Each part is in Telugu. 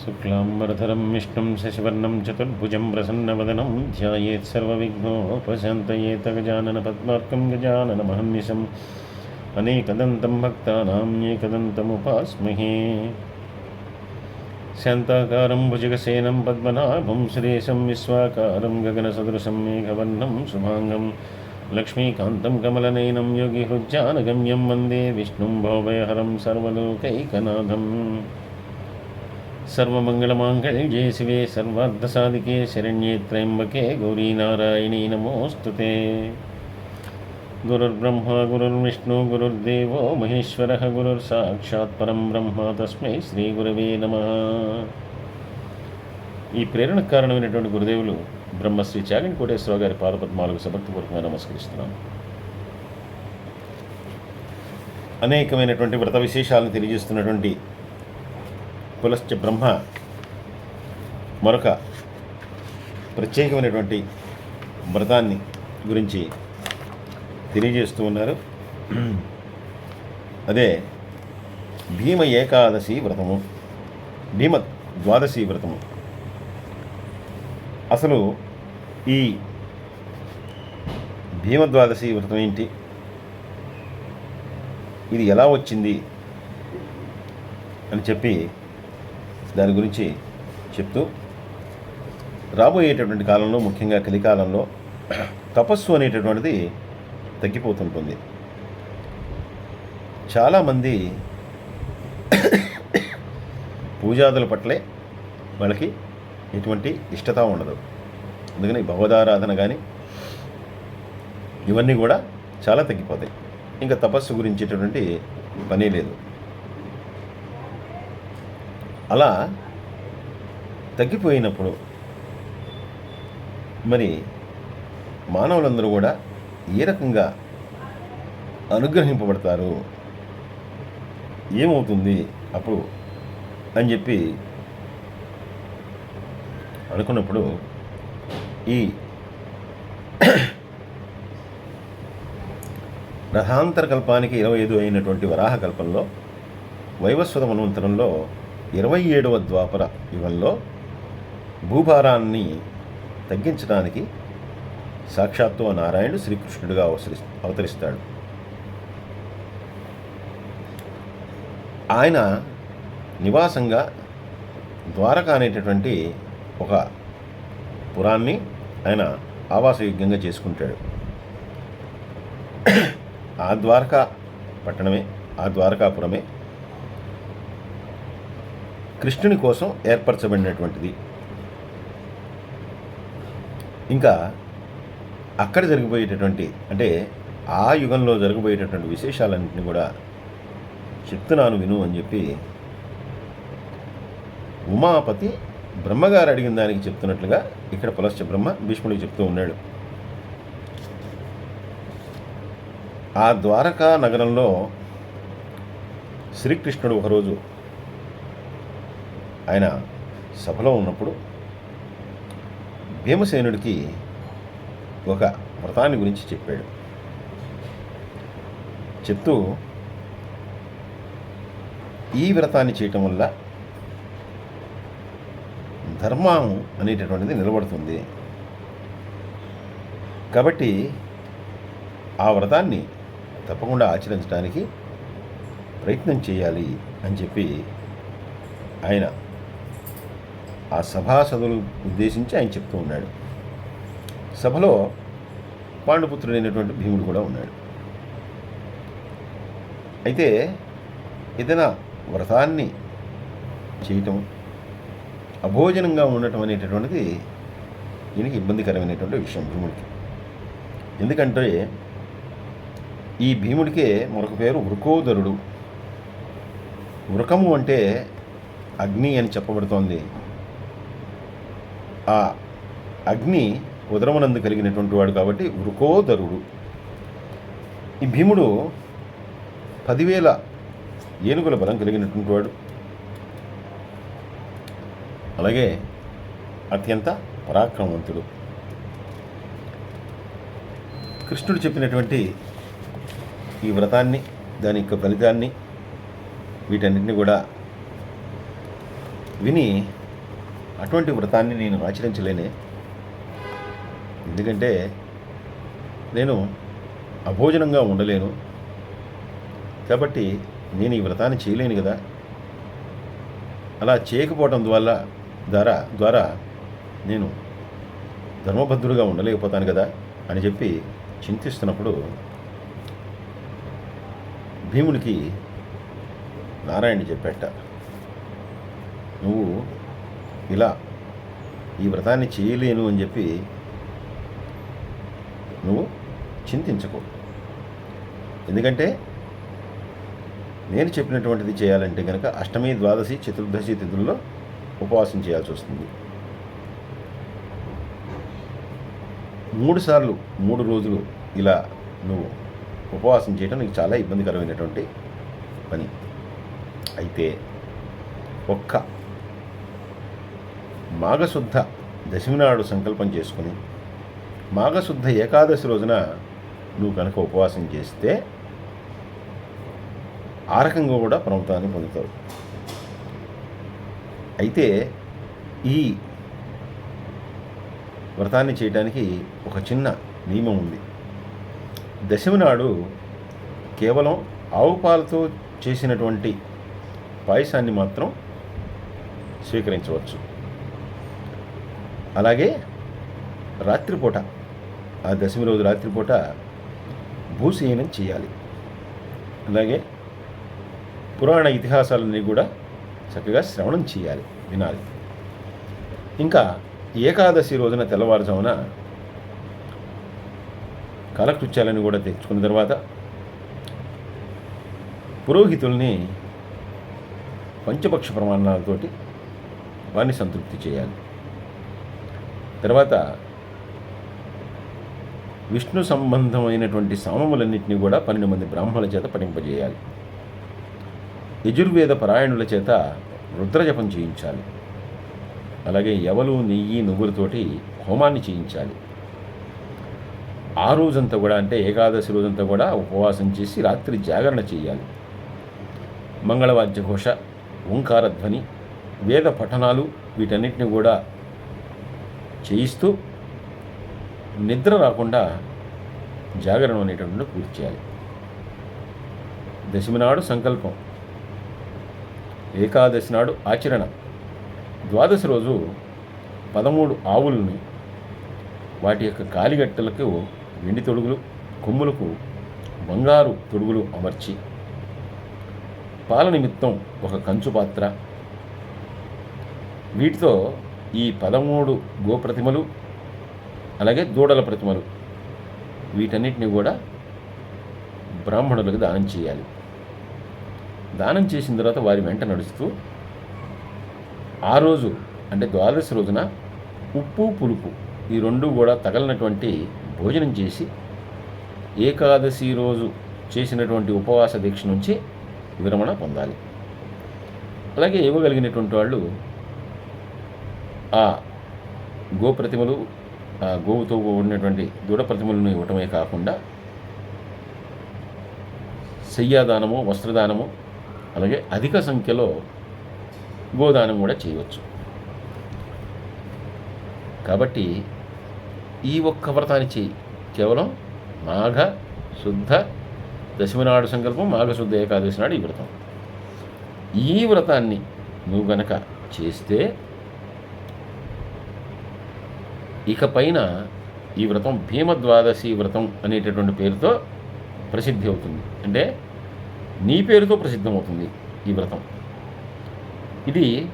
शुक्लाम्बरधरं विष्णुं शशिवर्णं चतुर्भुजं प्रसन्नवदनं ध्यायेत् सर्वविघ्नोपशान्तयेत गजाननपद्मार्कं गजाननमहर्निशम् अनेकदन्तं भक्तानाम् एकदन्तमुपास्महे शान्ताकारं भुजगसेनं पद्मनाभं सुरेशं विश्वाकारं गगनसदृशं मेघवर्णं शुभाङ्गं लक्ष्मीकान्तं कमलनयनं योगिहृज्जानगम्यं वन्दे विष्णुं भवभयहरं सर्वलोकैकनाथम् సర్వమంగళమాంగళ్యే జయ శివే సర్వార్ధసాధికే శరణ్యే త్రయంబకే గౌరీ నారాయణీ నమోస్తుతే గురుర్బ్రహ్మ గురుర్విష్ణు గురుర్దేవో మహేశ్వర గురుర్ సాక్షాత్ పరం బ్రహ్మ తస్మై శ్రీ గురవే నమ ఈ ప్రేరణ కారణమైనటువంటి గురుదేవులు బ్రహ్మశ్రీ చాగంటి కోటేశ్వరరావు గారి పాదపద్మాలకు సమర్థపూర్వకంగా నమస్కరిస్తున్నాను అనేకమైనటువంటి వ్రత విశేషాలను తెలియజేస్తున్నటువంటి పులశ్చ బ్రహ్మ. మరొక ప్రత్యేకమైనటువంటి వ్రతాన్ని గురించి తెలియజేస్తూ ఉన్నారు. అదే భీమ ఏకాదశి వ్రతము భీమ ద్వాదశి వ్రతము. అసలు ఈ భీమ ద్వాదశి వ్రతం ఏంటి? ఇది ఎలా వచ్చింది? అని చెప్పి దాని గురించి చెప్తూ రాబోయేటటువంటి కాలంలో ముఖ్యంగా కలికాలంలో తపస్సు అనేటటువంటిది తగ్గిపోతుంటుంది. చాలామంది పూజాదుల పట్లే వాళ్ళకి ఎటువంటి ఇష్టత ఉండదు. అందుకని భగవదారాధన కానీ ఇవన్నీ కూడా చాలా తగ్గిపోతాయి. ఇంకా తపస్సు గురించేటటువంటి పనే లేదు. అలా తగ్గిపోయినప్పుడు మరి మానవులందరూ కూడా ఏ రకంగా అనుగ్రహింపబడతారు? ఏమవుతుంది అప్పుడు అని చెప్పి అనుకున్నప్పుడు ఈ రథాంతర కల్పానికి ఇరవై ఐదు అయినటువంటి వరాహ కల్పంలో వైవస్వత మన్వంతరంలో ఇరవై ఏడవ ద్వాపర యుగంలో భూభారాన్ని తగ్గించడానికి సాక్షాత్తు నారాయణుడు శ్రీకృష్ణుడిగా అవసరి అవతరిస్తాడు. ఆయన నివాసంగా ద్వారక అనేటటువంటి ఒక పురాన్ని ఆయన ఆవాసయోగ్యంగా చేసుకుంటాడు. ఆ ద్వారకా పట్టణమే ఆ ద్వారకాపురమే కృష్ణుని కోసం ఏర్పరచబడినటువంటిది. ఇంకా అక్కడ జరిగిపోయేటటువంటి అంటే ఆ యుగంలో జరగబోయేటటువంటి విశేషాలన్నింటినీ కూడా చెప్తున్నాను విను అని చెప్పి ఉమాపతి బ్రహ్మగారు అడిగిన దానికి చెప్తున్నట్లుగా ఇక్కడ పులశ్చ బ్రహ్మ భీష్ముడికి చెప్తూ ఉన్నాడు. ఆ ద్వారకా నగరంలో శ్రీకృష్ణుడు ఒకరోజు ఆయన సభలో ఉన్నప్పుడు భీమసేనుడికి ఒక వ్రతాన్ని గురించి చెప్పాడు. చెప్తూ ఈ వ్రతాన్ని చేయటం వల్ల ధర్మం అనేటటువంటిది నిలబడుతుంది. కాబట్టి ఆ వ్రతాన్ని తప్పకుండా ఆచరించడానికి ప్రయత్నం చేయాలి అని చెప్పి ఆయన ఆ సభాసదులు ఉద్దేశించి ఆయన చెప్తూ ఉన్నాడు. సభలో పాండుపుత్రుడైనటువంటి భీముడు కూడా ఉన్నాడు. అయితే ఏదైనా వ్రతాన్ని చేయటం అభోజనంగా ఉండటం అనేటటువంటిది ఈయనకి ఇబ్బందికరమైనటువంటి విషయం భీముడికి. ఎందుకంటే ఈ భీముడికే మరొక పేరు వృకోదరుడు. వృకము అంటే అగ్ని అని చెప్పబడుతోంది. ఆ అగ్ని ఉదరమునందు కలిగినటువంటి వాడు కాబట్టి వృకోదరుడు. ఈ భీముడు పదివేల ఏనుగుల బలం కలిగినటువంటి వాడు. అలాగే అత్యంత పరాక్రమవంతుడు. కృష్ణుడు చెప్పినటువంటి ఈ వ్రతాన్ని దాని యొక్క ఫలితాన్ని వీటన్నిటిని కూడా విని అటువంటి వ్రతాన్ని నేను ఆచరించలేనే. ఎందుకంటే నేను అభోజనంగా ఉండలేను. కాబట్టి నేను ఈ వ్రతాన్ని చేయలేను కదా. అలా చేయకపోవడం ద్వారా ద్వారా ద్వారా నేను ధర్మబద్ధుడుగా ఉండలేకపోతాను కదా అని చెప్పి చింతిస్తున్నప్పుడు భీమునికి నారాయణ చెప్పేట నువ్వు ఇలా ఈ వ్రతాన్ని చేయలేను అని చెప్పి నువ్వు చింతించకు. ఎందుకంటే నేను చెప్పినటువంటిది చేయాలంటే కనుక అష్టమి ద్వాదశి చతుర్దశి తిథుల్లో ఉపవాసం చేయాల్సి వస్తుంది. మూడుసార్లు మూడు రోజులు ఇలా నువ్వు ఉపవాసం చేయడం నీకు చాలా ఇబ్బందికరమైనటువంటి పని. అయితే ఒక్క మాఘశుద్ధ దశమి నాడు సంకల్పం చేసుకుని మాఘశుద్ధ ఏకాదశి రోజున నువ్వు కనుక ఉపవాసం చేస్తే ఆ రకంగా కూడా ప్రమతాన్ని పొందుతావు. అయితే ఈ వ్రతాన్ని చేయడానికి ఒక చిన్న నియమం ఉంది. దశమి నాడు కేవలం ఆవు పాలతో చేసినటువంటి పాయసాన్ని మాత్రం స్వీకరించవచ్చు. అలాగే రాత్రిపూట ఆ దశమి రోజు రాత్రిపూట భూసేయనం చేయాలి. అలాగే పురాణ ఇతిహాసాలన్నీ కూడా చక్కగా శ్రవణం చేయాలి వినాలి. ఇంకా ఏకాదశి రోజున తెల్లవారుజామున కలకృత్యాలను కూడా తెచ్చుకున్న తర్వాత పురోహితుల్ని పంచపక్ష ప్రమాణాలతోటి వారిని సంతృప్తి చేయాలి. తర్వాత విష్ణు సంబంధమైనటువంటి సామములన్నింటినీ కూడా పన్నెండు మంది బ్రాహ్మణుల చేత పఠింపజేయాలి. యజుర్వేద పరాయణుల చేత రుద్రజపం చేయించాలి. అలాగే ఎవలు నెయ్యి నువ్వులతోటి హోమాన్ని చేయించాలి. ఆ రోజంతా కూడా అంటే ఏకాదశి రోజంతా కూడా ఉపవాసం చేసి రాత్రి జాగరణ చేయాలి. మంగళవాద్య ఘోష వేద పఠనాలు వీటన్నిటిని కూడా చేయిస్తూ నిద్ర రాకుండా జాగరణం అనేటటువంటి పూర్తి చేయాలి. దశమి నాడు సంకల్పం ఏకాదశి నాడు ఆచరణ. ద్వాదశి రోజు పదమూడు ఆవులను వాటి యొక్క కాలిగట్టలకు వెండి తొడుగులు కొమ్ములకు బంగారు తొడుగులు అమర్చి పాల నిమిత్తం ఒక కంచు పాత్ర వీటితో ఈ పదమూడు గోప్రతిమలు అలాగే దూడల ప్రతిమలు వీటన్నిటిని కూడా బ్రాహ్మణులకు దానం చేయాలి. దానం చేసిన తర్వాత వారి వెంట నడుస్తూ ఆ రోజు అంటే ద్వాదశి రోజున ఉప్పు పులుపు ఈ రెండు కూడా తగలనటువంటి భోజనం చేసి ఏకాదశి రోజు చేసినటువంటి ఉపవాస దీక్ష నుంచి విరమణ పొందాలి. అలాగే ఇవ్వగలిగినటువంటి వాళ్ళు ఆ గోప్రతిమలు ఆ గోవుతో ఉన్నటువంటి దృఢ ప్రతిమలను ఇవ్వటమే కాకుండా శయ్యాదానము వస్త్రదానము అలాగే అధిక సంఖ్యలో గోదానం కూడా చేయవచ్చు. కాబట్టి ఈ ఒక్క వ్రతాన్ని చేయి కేవలం మాఘ శుద్ధ దశమి నాడు సంకల్పం మాఘశుద్ధ ఏకాదశి నాడు ఈ వ్రతం. ఈ వ్రతాన్ని నువ్వు గనక చేస్తే ఇకపైన ఈ వ్రతం భీమద్వాదశి వ్రతం అనేటటువంటి పేరుతో ప్రసిద్ధి అవుతుంది. అంటే నీ పేరుతో ప్రసిద్ధమవుతుంది ఈ వ్రతం. ఇది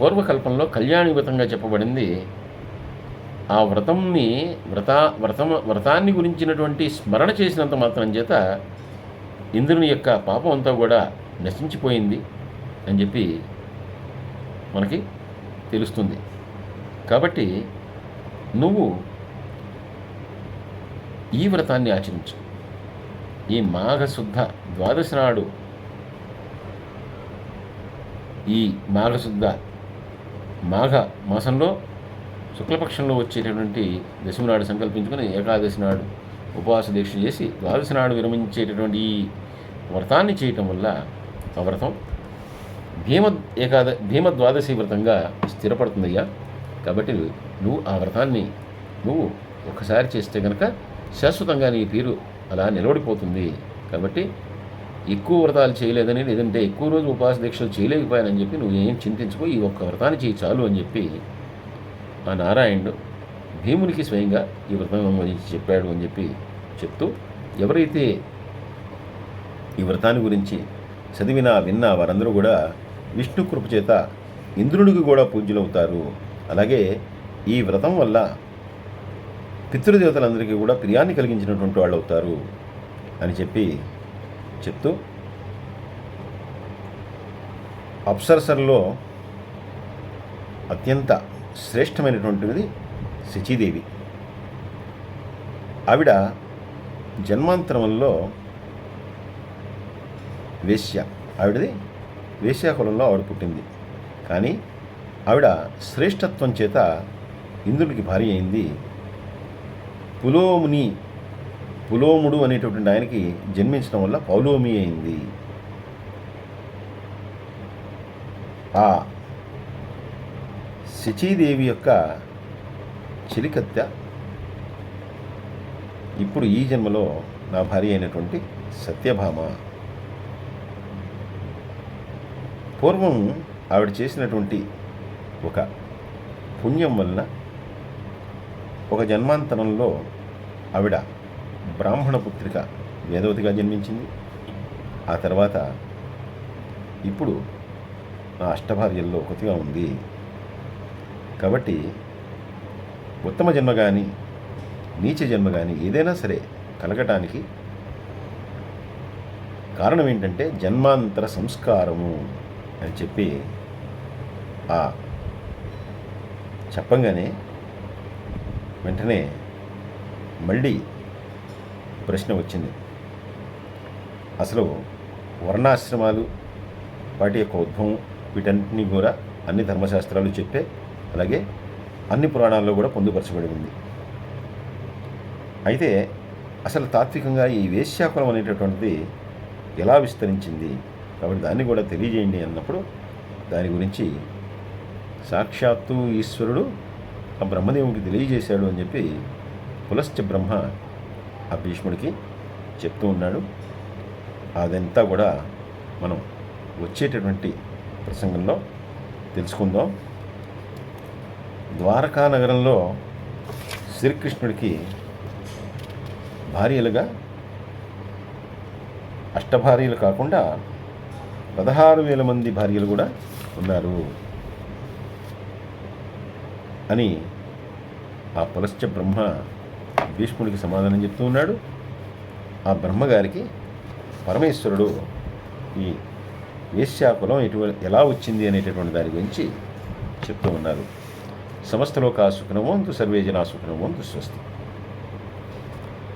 పూర్వకల్పంలో కళ్యాణి వ్రతంగా చెప్పబడింది. ఆ వ్రతంని వ్రత వ్రతం వ్రతాన్ని గురించినటువంటి స్మరణ చేసినంత మాత్రం చేత ఇంద్రుని యొక్క పాపం అంతా కూడా నశించిపోయింది అని చెప్పి మనకి తెలుస్తుంది. కాబట్టి నువ్వు ఈ వ్రతాన్ని ఆచరించు. ఈ మాఘశుద్ధ ద్వాదశి నాడు ఈ మాఘశుద్ధ మాఘ మాసంలో శుక్లపక్షంలో వచ్చేటటువంటి దశమి నాడు సంకల్పించుకొని ఏకాదశి నాడు ఉపవాస దీక్ష చేసి ద్వాదశి నాడు విరమించేటటువంటి ఈ వ్రతాన్ని చేయటం వల్ల ఆ వ్రతం భీమ ఏకాద భీమ ద్వాదశి వ్రతంగా స్థిరపడుతుందయ్యా. కాబట్టి నువ్వు ఆ వ్రతాన్ని నువ్వు ఒకసారి చేస్తే కనుక శాశ్వతంగా నీ పేరు అలా నిలబడిపోతుంది. కాబట్టి ఎక్కువ వ్రతాలు చేయలేదని లేదంటే ఎక్కువ రోజు ఉపాస దీక్షలు చేయలేకపోయానని చెప్పి నువ్వు ఏం చింతించుకో ఈ ఒక్క వ్రతాన్ని చేయి చాలు అని చెప్పి ఆ నారాయణుడు భీమునికి స్వయంగా ఈ వ్రతం గురించి చెప్పాడు అని చెప్పి చెప్తూ ఎవరైతే ఈ వ్రతాన్ని గురించి చదివినా విన్నా వారందరూ కూడా విష్ణు కృప చేత ఇంద్రుడికి కూడా పూజ్యులవుతారు. అలాగే ఈ వ్రతం వల్ల పితృదేవతలందరికీ కూడా ప్రియాన్ని కలిగించినటువంటి వాళ్ళు అవుతారు అని చెప్పి చెప్తూ అప్సరసర్లో అత్యంత శ్రేష్టమైనటువంటిది శచీదేవి. ఆవిడ జన్మాంతరంలో వేశ్య. ఆవిడది వేశ్యాకులంలో ఆవిడ పుట్టింది. కానీ ఆవిడ శ్రేష్టత్వం చేత ఇంద్రుడికి భార్య అయింది. పులోముని పులోముడు అనేటటువంటి ఆయనకి జన్మించడం వల్ల పౌలోమి అయింది. ఆ శచీదేవి యొక్క చిలికత్య ఇప్పుడు ఈ జన్మలో నా భార్య అయినటువంటి సత్యభామ. పూర్వం ఆవిడ చేసినటువంటి ఒక పుణ్యం వలన ఒక జన్మాంతరంలో ఆవిడ బ్రాహ్మణ పుత్రిక వేదవతిగా జన్మించింది. ఆ తర్వాత ఇప్పుడు నా అష్టభార్యల్లో ఒకటిగా ఉంది. కాబట్టి ఉత్తమ జన్మ కానీ నీచ జన్మ కానీ ఏదైనా సరే కలగటానికి కారణం ఏంటంటే జన్మాంతర సంస్కారము అని చెప్పి ఆ చెప్పంగానే వెంటనే మళ్ళీ ప్రశ్న వచ్చింది. అసలు వర్ణాశ్రమాలు వాటి యొక్క ఉద్భవం వీటన్నిటినీ కూడా అన్ని ధర్మశాస్త్రాలు చెప్పే అలాగే అన్ని పురాణాల్లో కూడా పొందుపరచబడి ఉంది. అయితే అసలు తాత్వికంగా ఈ వేశ్యాకులం అనేటటువంటిది ఎలా విస్తరించింది? కాబట్టి దాన్ని కూడా తెలియజేయండి అన్నప్పుడు దాని గురించి సాక్షాత్తు ఈశ్వరుడు ఆ బ్రహ్మదేవుడికి తెలియజేశాడు అని చెప్పి పులశ్చ బ్రహ్మ ఆ భీష్ముడికి చెప్తూ ఉన్నాడు. అదంతా కూడా మనం వచ్చేటటువంటి ప్రసంగంలో తెలుసుకుందాం. ద్వారకా నగరంలో శ్రీకృష్ణుడికి భార్యలుగా అష్టభార్యలు కాకుండా పదహారు వేల మంది భార్యలు కూడా ఉన్నారు. అని ఆ పులశ్చ బ్రహ్మ భీష్ముడికి సమాధానం చెప్తూ ఉన్నాడు. ఆ బ్రహ్మగారికి పరమేశ్వరుడు ఈ వేశ్యాకులం ఎటువంటి ఎలా వచ్చింది అనేటటువంటి దాని గురించి చెప్తూ ఉన్నారు. సమస్తలోకా సుఖనమోంతు సర్వే జనా సుఖనవంతు స్వస్తి.